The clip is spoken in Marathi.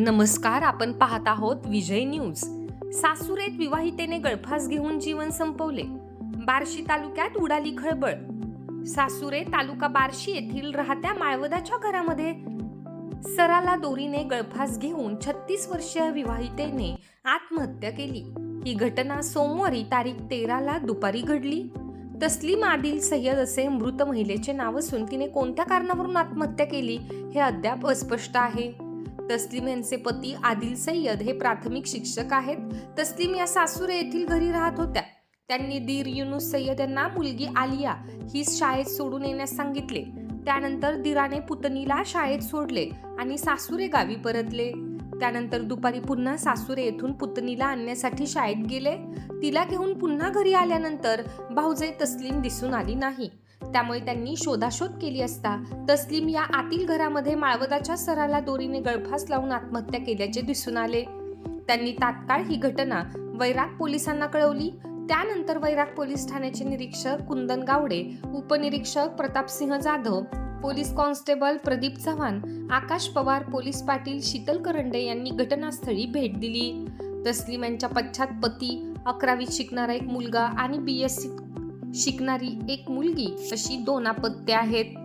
नमस्कार आपण पाहत आहोत विजय न्यूज. सासुरेत विवाहितेने गळफास घेऊन जीवन संपवले. बार्शी तालुक्यात उडाली खळबळ. सासुरे तालुका बार्शी येथील राहत्या माळवदाच्या घरामध्ये सराला दोरीने गळफास घेऊन छत्तीस वर्षीय विवाहितेने आत्महत्या केली. ही घटना सोमवारी तारीख तेराला दुपारी घडली. तस्लीम आदिल सय्यद असे मृत महिलेचे नाव असून तिने कोणत्या कारणावरून आत्महत्या केली हे अद्याप अस्पष्ट आहे. तस्लीम यांचे पती आदिल सय्यद हे प्राथमिक शिक्षक आहेत. तस्लीम या सासुरे येथील घरी राहत होत्या. त्यांनी दीर युनुस सय्यद यांना मुलगी आलिया ही शाळेत सोडून येण्यास सांगितले. त्यानंतर दिराने पुतणीला शाळेत सोडले आणि सासुरे गावी परतले. त्यानंतर दुपारी पुन्हा सासुरे येथून पुतणीला आणण्यासाठी शाळेत गेले. तिला घेऊन पुन्हा घरी आल्यानंतर भाऊजाई तस्लीम दिसून आली नाही. त्यामुळे त्यांनी शोधाशोध केली असता तस्लीम या आतील घरामध्ये माळवदाच्या सराला दोरीने गळफास लावून आत्महत्या केल्याचे दिसून आले. त्यांनी तात्काळ ही घटना वैराग पोलिसांना कळवली. त्यानंतर वैराग पोलीस ठाण्याचे निरीक्षक कुंदन गावडे उपनिरीक्षक Pratapsinh Jadhav police constable Pradeep Chavan Akash Pawar police Patil Sheetal Karande यांनी घटनास्थळी भेट दिली. तस्लीम यांच्या पश्चात पती अकरावीत शिकणारा एक मुलगा आणि बी एस सी शिकणारी एक मुलगी अशी दोन अपत्य आहेत.